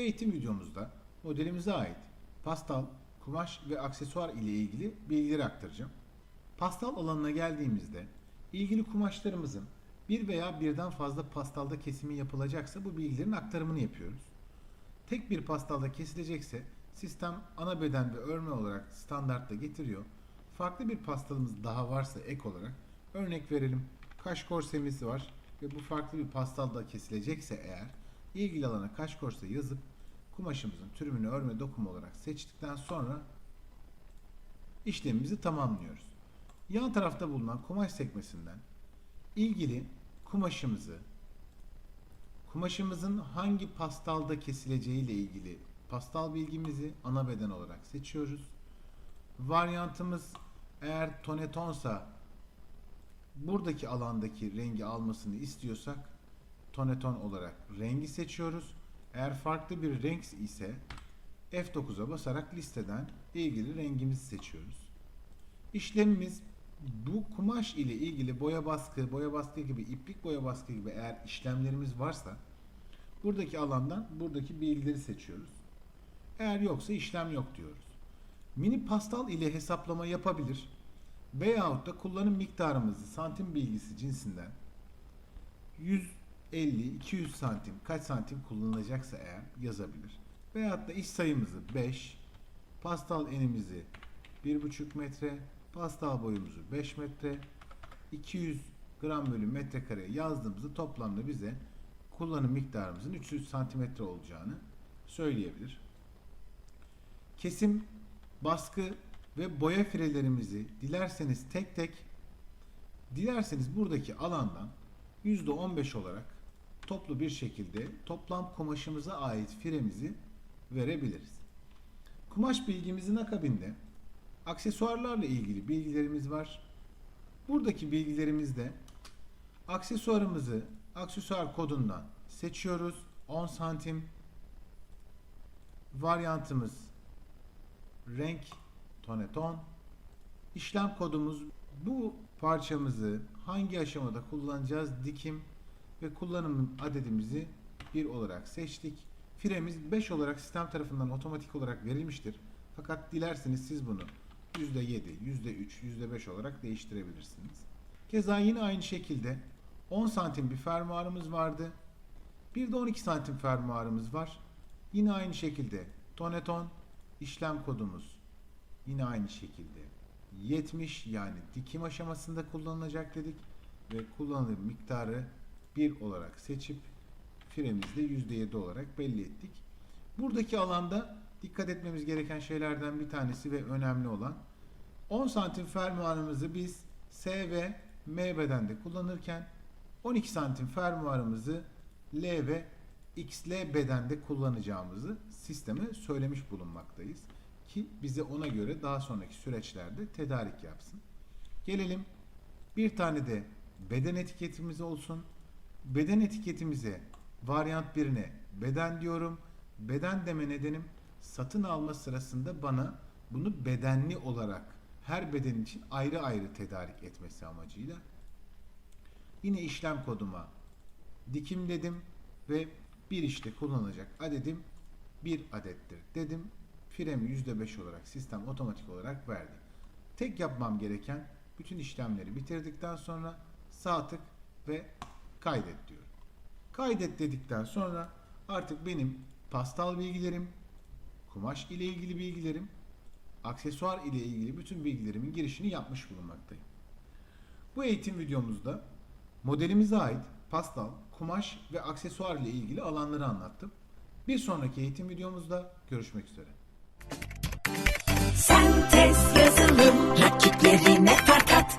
eğitim videomuzda modelimize ait pastal, kumaş ve aksesuar ile ilgili bilgileri aktaracağım. Pastal alanına geldiğimizde ilgili kumaşlarımızın bir veya birden fazla pastalda kesimi yapılacaksa bu bilgilerin aktarımını yapıyoruz. Tek bir pastalda kesilecekse sistem ana beden ve örme olarak standartta getiriyor. Farklı bir pastalımız daha varsa ek olarak örnek verelim kaş korsemiz var ve bu farklı bir pastalda kesilecekse eğer ilgili alana kaş korse yazıp kumaşımızın türümünü örme dokumu olarak seçtikten sonra işlemimizi tamamlıyoruz. Yan tarafta bulunan kumaş sekmesinden ilgili kumaşımızı kumaşımızın hangi pastalda kesileceği ile ilgili pastal bilgimizi ana beden olarak seçiyoruz. Varyantımız eğer tonetonsa buradaki alandaki rengi almasını istiyorsak toneton olarak rengi seçiyoruz. Eğer farklı bir renk ise F9'a basarak listeden ilgili rengimizi seçiyoruz. İşlemimiz bu kumaş ile ilgili boya baskı, boya baskı gibi, iplik boya baskı gibi eğer işlemlerimiz varsa buradaki alandan buradaki bilgileri seçiyoruz. Eğer yoksa işlem yok diyoruz. Mini pastal ile hesaplama yapabilir veyahut da kullanım miktarımızı santim bilgisi cinsinden 150-200 santim kaç santim kullanılacaksa eğer yazabilir. Veyahut da iş sayımızı 5, pastal enimizi 1,5 metre, pastal boyumuzu 5 metre, 200 gram bölü metrekare yazdığımızda toplamda bize kullanım miktarımızın 300 santimetre olacağını söyleyebilir. Kesim, baskı ve boya firelerimizi dilerseniz tek tek, dilerseniz buradaki alandan %15 olarak toplu bir şekilde toplam kumaşımıza ait firemizi verebiliriz. Kumaş bilgimizin akabinde aksesuarlarla ilgili bilgilerimiz var. Buradaki bilgilerimizde aksesuarımızı aksesuar kodundan seçiyoruz. 10 santim varyantımız renk toneton işlem kodumuz bu parçamızı hangi aşamada kullanacağız dikim ve kullanım adedimizi 1 olarak seçtik. Firemiz 5 olarak sistem tarafından otomatik olarak verilmiştir. Fakat dilerseniz siz bunu %7, %3, %5 olarak değiştirebilirsiniz. Keza yine aynı şekilde 10 santim bir fermuarımız vardı. Bir de 12 santim fermuarımız var. Yine aynı şekilde toneton işlem kodumuz yine aynı şekilde 70 yani dikim aşamasında kullanılacak dedik ve kullanılır miktarı 1 olarak seçip firemizde %7 olarak belli ettik. Buradaki alanda dikkat etmemiz gereken şeylerden bir tanesi ve önemli olan 10 santim fermuarımızı biz S ve M bedende kullanırken 12 santim fermuarımızı L ve XL bedende kullanacağımızı sisteme söylemiş bulunmaktayız. Ki bize ona göre daha sonraki süreçlerde tedarik yapsın. Gelelim bir tane de beden etiketimiz olsun. Beden etiketimize varyant birine beden diyorum. Beden deme nedenim satın alma sırasında bana bunu bedenli olarak her beden için ayrı ayrı tedarik etmesi amacıyla yine işlem koduma dikim dedim ve bir işte kullanılacak adedim bir adettir dedim. Firemi %5 olarak sistem otomatik olarak verdi. Tek yapmam gereken bütün işlemleri bitirdikten sonra sağ tık ve kaydet diyorum. Kaydet dedikten sonra artık benim pastal bilgilerim, kumaş ile ilgili bilgilerim, aksesuar ile ilgili bütün bilgilerimin girişini yapmış bulunmaktayım. Bu eğitim videomuzda modelimize ait pastal, kumaş ve aksesuar ile ilgili alanları anlattım. Bir sonraki eğitim videomuzda görüşmek üzere. Sentez yazılım rakiplerine fark at.